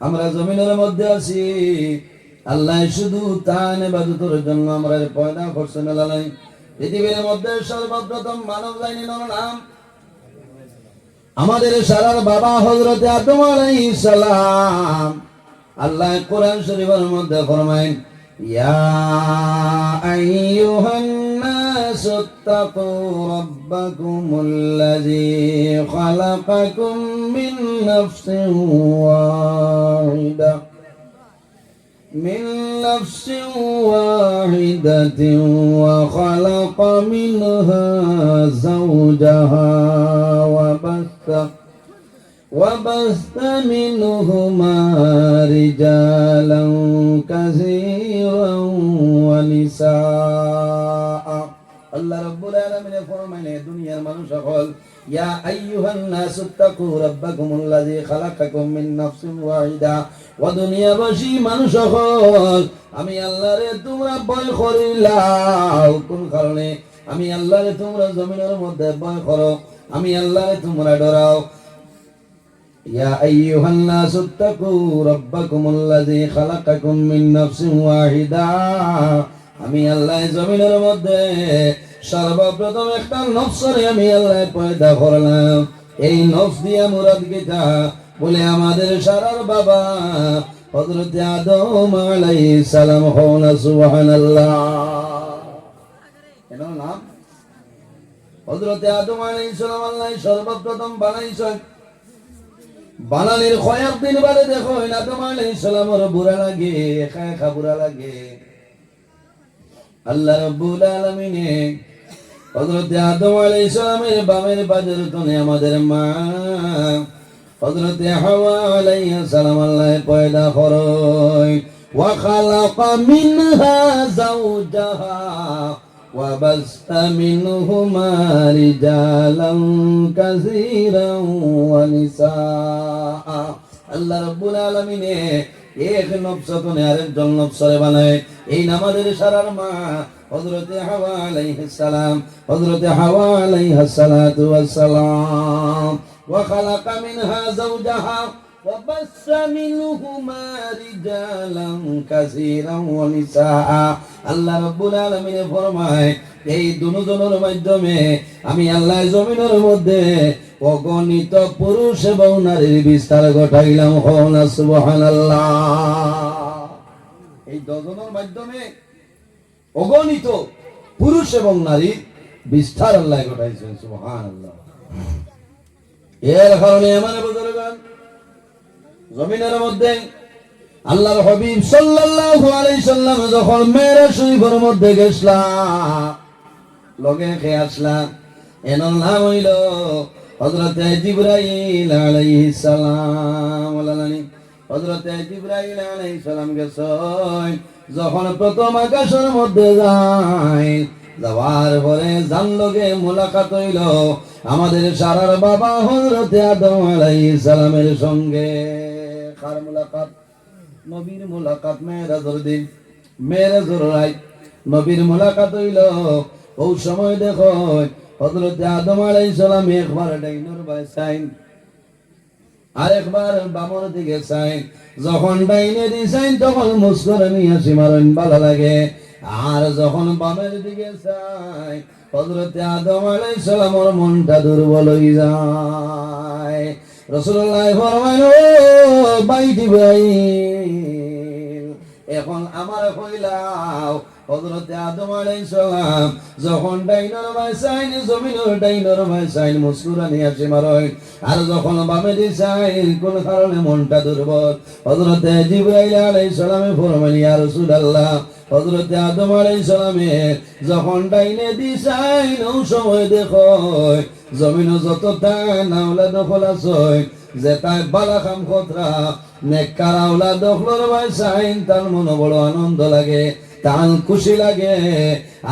আমরা জমিনের মধ্যে আছি। আল্লাহ শুধু তান এবাদতের জন্য আমরা পয়দা করছে মেলালাই পৃথিবীর মধ্যে সর্বপ্রথম মানব জানি নাম। আমাদের সারার বাবা হজরতে আদম আলাইহিস আল্লাহ কোরআন শরীফের মধ্যে ফরমায় ইয়া আইয়ুহান الناس اتقوا ربكم الذي خلقكم من نفس واحدة. من نفس واحدة وخلق منها زوجها وبث وبث منهما رجالا كثيرا ونساء. রব্বুল আলামিনে ফরমাইলে দুনিয়ার মানুষ সকল, ইয়া আইয়ুহান তাকু রাব্বাকুমুল্লাযী খালাকাকুম মিন নাফসিন ওয়াহিদা। ওয়া দুনিয়াবাসী মানুষ সকল, আমি তোমরা ভয় করিলাও। কোন কারণে? আমি তোমরা জমিনের মধ্যে ভয় করো। আমি তোমরা ডরাও। ইয়া আইয়ুহান তাকু রাব্বাকুমুল্লাযী খালাকাকুম মিন নাফসিন ওয়াহিদা। আমি আল্লাহ জমিনের মধ্যে সর্বপ্রথম একটা নফসরে আমি আল্লাহ পয়দা করলাম। এই নফস দিয়া মুরাদ গীতা বলে আমাদের সারার বাবা হযরত আদম আলাইহিস সালাম এনার নাম? হযরত আদম আলাইহিস সালাম আল্লাহ সর্বপ্রথম কয়েক দিন দেখো আদম আলাইহিস সালামের বুড়া লাগে একা একা বুড়া লাগে। আল্লাহ রাব্বুল আলামিনে হযরত আদম আলাইহিস সালামের বামের বাজের তনে আমাদের মা হযরত হাওয়া আলাইহিস সালাম আল্লাহ পয়দা করয় ওয়া খালাকা মিনহা যাওজাহা وبث منهما رجالا كثيرا ونساء আল্লাহ রাব্বুল আলামিনে এক নবসতনে আরেকজন নবসরে বানায় এই নামাজের সারার মা হযরতে হাওয়া আলাইহিস সালাম হযরতে হাওয়া আলাইহিস সালাতু ওয়াস সালাম ওয়া খালাকা মিনহা যাওজাহা وبث منهما رجالا كثيرا ونساء আল্লাহ রাব্বুল আলামিন ফরমায় এই দুজনের মাধ্যমে আমি আল্লাহ জমিনের মধ্যে অগণিত পুরুষ এবং নারীর বিস্তার ঘটাইলাম হন সুবহানাল্লাহ এই দজনের মাধ্যমে অগণিত পুরুষ এবং নারী বিস্তার আল্লাহ ঘটাইছেন, সুবহানাল্লাহ। এর কারণে আমার বুজুর্গান জমিনের মধ্যে আল্লাহর হবিব সাল্লাল্লাহু আলাইহি সাল্লাম যখন মেয়েরা শরীফের মধ্যে গেছলাম, লগে খেয়ে আসলাম? এনার নাম হইল হযরত জিবরাইল আলাইহিস সালাম ওলালানি হযরত জিবরাইল আলাইহিস সালাম গেছয় যখন প্রথম আকাশের মধ্যে যায়, যাওয়ার পরে জান লগে মোলাকাত হইল। আমাদের সারার বাবা হযরত আদম আলাইহিস সালামের সঙ্গে। কার মোলাকাত? নবীর মোলাকাত, মেয়েরাজর দিন। মেয়েরাজর রাই নবীর মোলাকাত হইল ও সময় দেখো, হযরত আদম আলাইহিস সালাম একবার ডাইনর বাই সাইন আরেকবার বামর দিকে সাইন যখন ডাইনে দি সাইন তখন মুস্করানি হাসি মারেন ভালো লাগে। আর যখন বামের দিকে চাই, হযরত আদম আলাইহিস সালামের মনটা দুর্বল হয়ে যায়। রাসূলুল্লাহ ফরমায়, ও বাইটি ভাই এখন আমার কইলাও হযরত আদম আলাইহিস সালাম যখন ডাইনর ভাই সাইন জমিনের ডাইনর ভাই সাইন মুসকুরানি আসে মারয়, আর যখন বামে দি সাইন কোন কারণে মনটা দুর্বল, হযরত জিবরাইল আলাইহিস সালামে ফরমানি ইয়া রাসূলুল্লাহ হযরত আদম আলাইহিস সালামে যখন ডাইনে দি সাইন ও সময় দেখো জমিন যত তা নাওলা দখল আছে যে তাই বালা খাম খতরা, নেককার আওলা দখলর ভাই সাইন তার মনে বড় আনন্দ লাগে। তান খুশি লাগে।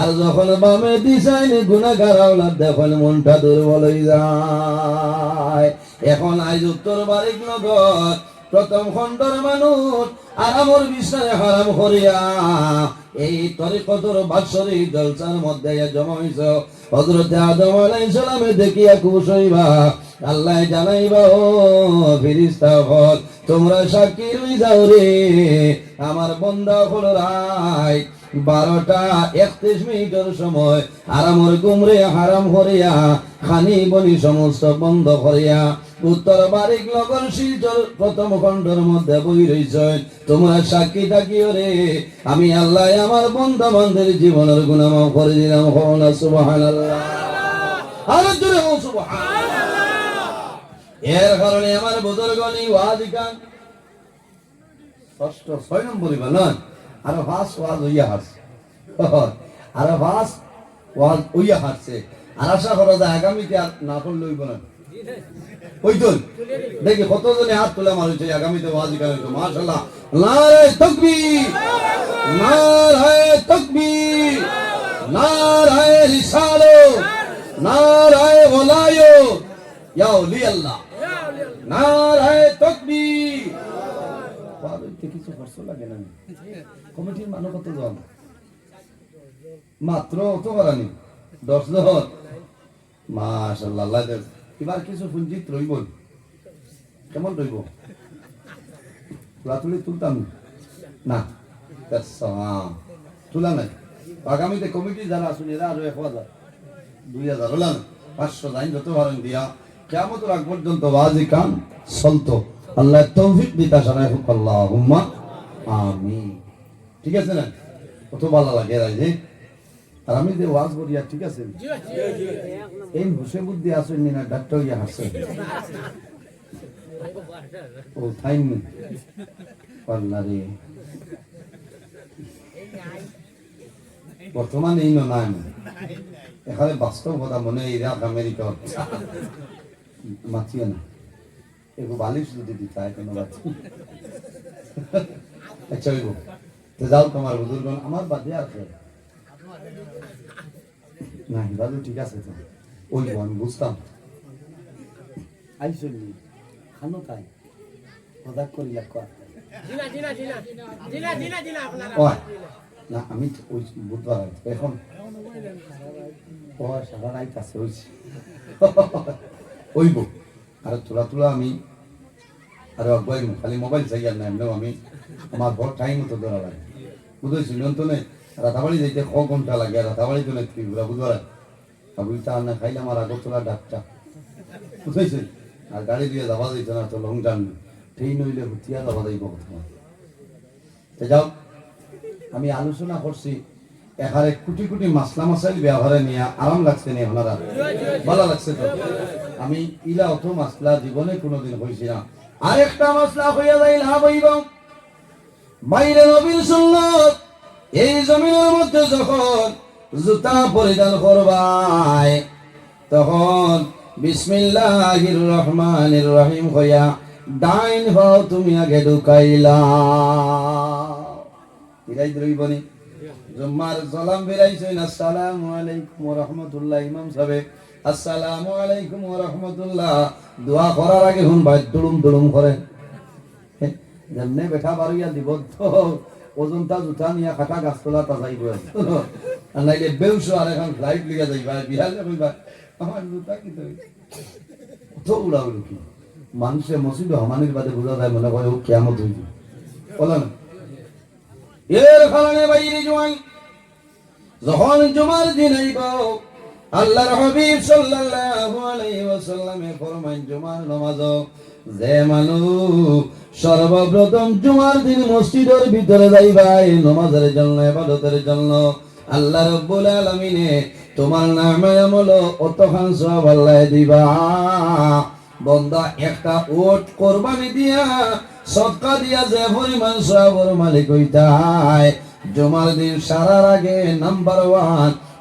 আর যখন বামে দিশাইন গুণাগার আওলা দেখুন মনটা দুর্বল হয়ে যায়। এখন আজ উত্তর বারিক নগর, প্রথম খণ্ডর মানুষ আরামর বিষয়ে হারাম করিয়া এই তরিকতর বাৎসরিক জলসার মধ্যে জমা হইছ। হজরতে আদম আলাইহিস সালামে দেখিয়া খুশ হইবা। আল্লাহ জানাইবা, ও ফিরিস্তা হল তোমরা সাক্ষী রই যাও রে। আমার বন্ধা হলো রায়। বারোটা একত্রিশ মিনিটের সময়। আরামর গুমরে হারাম হরিয়া, খানি বনি সমস্ত বন্ধ করিয়া উত্তর বারিক লগন শিলচর প্রথম খণ্ডের মধ্যে বই রইছে। তোমরা সাক্ষী থাকিও রে। আমি আল্লাহ আমার বন্ধু বান্ধবের জীবনের গুণামাও করে দিলাম। হন সুবহানাল্লাহ। আর জোরে হো সুবহানাল্লাহ। এর কারণে আমার ওয়াজিকান ষষ্ঠ আর ফাস ওয়াজ হইয়া হারছে। আর ফাস ওয়াজ হইয়া হারছে। আর আশা করা যায় আগামীতে আর না হইব না। দেখি কতজনে হাত তুলে মারছে আগামীতে ওয়াজ করে তো মাশাআল্লাহ। নারে তাকবীর নারে তাকবীর, নারে রিসালাত নারে ওলায়াত ইয়া ওলি আল্লাহ। কিছু লাগে না কমিটির কত জন? মাত্র। এবার কিছু পুঞ্জিত রইব কেমন রইব? তুলাতুলি তুলতাম না। তুলা নাই। আগামীতে কমিটি যারা আসুন এরা আরও এক হাজার, দুই হাজার হলাম পাঁচশো লাইন যত ভারণ দিয়া কেমন আগ পর্যন্ত বাজি কান চলতো। আল্লাহ তৌফিক দিতা সানাই হোক আল্লাহ আমি ঠিক আছে না? কত ভালো লাগে রাই আর আমি যে ওয়াজ করিয়া ঠিক আছে? এই হুসে বুদ্ধি আসেন না ডাক্তার ইয়া হাসে ও থাইন পাল্লা রে। বর্তমানে এই নয়। এখানে বাস্তব মনে ইরাক, আমেরিকা। মাতিয়ে না। এগো বালিশ যদি দিতে হয় কোনো বাচ্চা আচ্ছা ওইগো তো যাও তোমার আমার বাদে আছে না হিবাদু ঠিক আছে তো। ওইগো আমি বুঝতাম। আইসলি খানো তাই। মজাক করি কর। জিনা জিনা জিনা। জিনা জিনা জিনা আপনারা। ওই না আমি ওই বুধবার। এখন। ও সারা রাইত আছে ওইব। আর তোলা তোলা আমি। আর অব্বাই খালি মোবাইল চাই আর না আমি। আমার ঘর টাইম মতো ধরা লাগে। বুঝেছি, নিয়ন্ত্রণে রাতাবাড়ি যাইতে ক ঘণ্টা লাগে, আর রাতাবাড়ি তো নেত্রী ঘুরা বুধবার আর বুঝতে আর না খাইলাম আর আগরতলা ডাকটা। বুঝেছি? আর গাড়ি দিয়ে যাওয়া যাইতে না, তো লং জার্নি ট্রেন হইলে হুতিয়া যাওয়া যাইব কোথাও। তো যাও। আমি আলোচনা করছি, এখানে কোটি কোটি মাসলা মাসাইল ব্যবহারে নিয়ে, আরাম লাগছে নি আপনারা? ভালো লাগছে তো? আমি ইলা অত মাসলা জীবনে কোনোদিন হয়েছি না। আরেকটা মাসলা হইয়া যাই লাভ হইব। বাইরে নবীর সুন্নত, এই জমিনের মধ্যে যখন জুতা পরিধান করবাই, তখন বিসমিল্লাহির রহমানির রহিম হইয়া ডাইন হও তুমি আগে ঢুকাইলা। বিরাই দ্রইবনি জুম্মার সালাম বিরাইছেন আসসালামু আলাইকুম ওয়া রাহমাতুল্লাহ ইমাম সাহেব। আসসালামু আলাইকুম ওয়া রাহমাতুল্লাহ। দোয়া করার আগে হুন ভাই, দুলুম দুলুম করে। যেমনে বেঠা বাড়িয়া দিব তো ওজনটা জুতা নিয়া খাটা গাছতলা তা যাইব আর নাইলে বেউস আর এখন ফ্লাইট লিয়া যাইবা বিহালে কইবা আমার জুতা কি তুই? তো উড়াউড়ি কি মানুষে মসজিদ হমানির বাদে বোঝা যায়, মনে করে ও কেমন হইবে বলো না? এর কারণে বাইরে জোয়ান যখন জুমার দিন আইব আল্লাহর হাবিব সাল্লাল্লাহু আলাইহি ওয়াসাল্লামে ফরমান জুমার নামাজ যে মানুষ সর্বপ্রথম জুমার দিন মসজিদের ভিতরে যাইবা, এই নামাজের জন্য, ইবাদতের জন্য, আল্লাহ রাব্বুল আলামিনে তোমার নামে আমল অতখান সব আল্লাহ দিবা। বন্দা, একটা ওট কোরবানি দিয়া সৎকা দিয়া যে পরিমাণ সবর মালিক হইতায় জমার দিন সারার আগে নাম্বার ওয়ান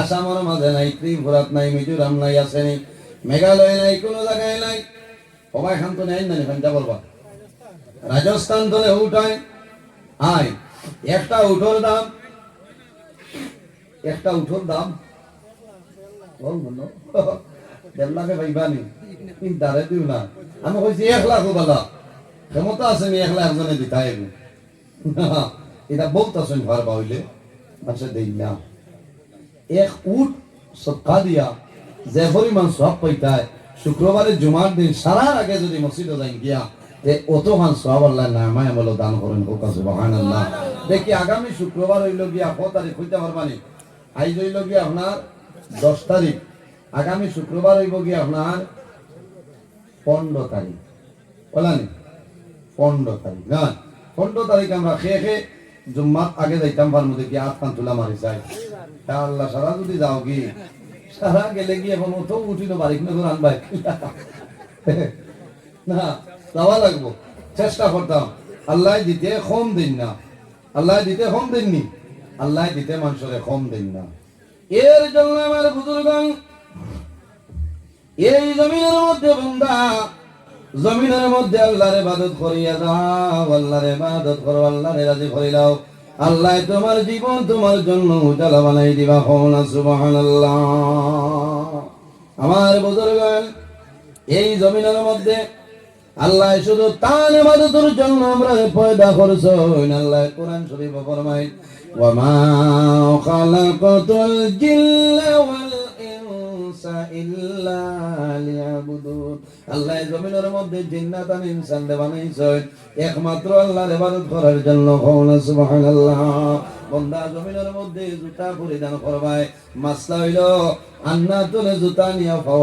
আসামের মাঝে নাই, ত্রিপুরাত নাই, মিজোরাম নাই আসেনি মেঘালয় নাই, কোনো জায়গায় নাই। সবাই খান তো নেই না যা বলবা। রাজস্থান ধরে উঠায় আয় একটা উঠোর দাম, একটা উঠোর দাম। বল মনো দেড় লাখে পাইবানি তিনটারে দিও না। আমি কইছি, এক লাখ বালা ক্ষমতা আছে আমি এক লাখ জনে দিতাই। এটা বলতেছেন ঘর পাইলে আচ্ছা দেই না। এক উট সৎকা দিয়া যে পরিমাণ সব পাইতায় শুক্রবারে জুমার দিন সারা আগে যদি মসজিদে যাই গিয়া, তে অত সব আল্লাহ নামায় আমল দান করেন হোক আছে দেখি আগামী শুক্রবার হইল গিয়া কত তারিখ হইতে পারবানি আইজ হইল গিয়া আপনার দশ তারিখ। আগামী শুক্রবার হইব গিয়া আপনার পনেরো তারিখ। বলানি পনেরো তারিখ। না, পনেরো তারিখ আমরা খেয়ে খেয়ে জুম্মাত আগে যাইতাম পার মধ্যে কি আট তুলা মারি চাই। আল্লাহ সারা যদি যাও কি? সারা গেলে কি এখন তো উঠিল বাড়ি না, যাওয়া লাগবো। চেষ্টা করতাম। আল্লাহ দিতে কম দিন না। আল্লাহ দিতে দিননি আল্লাহ দিতে দিন না। এর জন্য আমার এই জমিনের মধ্যে বন্দা, জমিনের মধ্যে আল্লাহর ইবাদত করিয়া দাও আল্লাহর ইবাদত করো, আল্লাহর রাজি করিলাও। আল্লাহ তোমার জীবন তোমার জন্য উজালা বানাই দিবা হওনা সুবাহান আমার বুজুর্গ এই জমিনের মধ্যে আল্লাহ শুধু তার ইবাদতের জন্য আমরা পয়দা করছ। আল্লাহ কোরআন শরীফ ফরমাই ওয়া মা খালাকাতুল ওয়াল ইনসা আল্লাহ জমিনের মধ্যে জিন্নাত আর ইনসান একমাত্র আল্লাহর ইবাদত করার জন্য সুবহানাল্লাহ। বন্দা জমিনের মধ্যে জুতা পরিধান মাসলা হইল, আন্না তুলে জুতা ফাও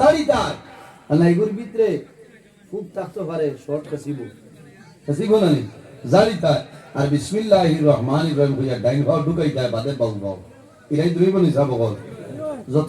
জারি তার। আল্লাহ এগুর ভিতরে খুব থাকতে পারে, শর্ট কাসিব কাসিব না জারি তার। আর বিসমিল্লাহির রহমানির রহিম কইয়া ডাইন ভাও ঢুকাই যায় বাদে বাউ বাউ এরাই দুই বনি যাব যত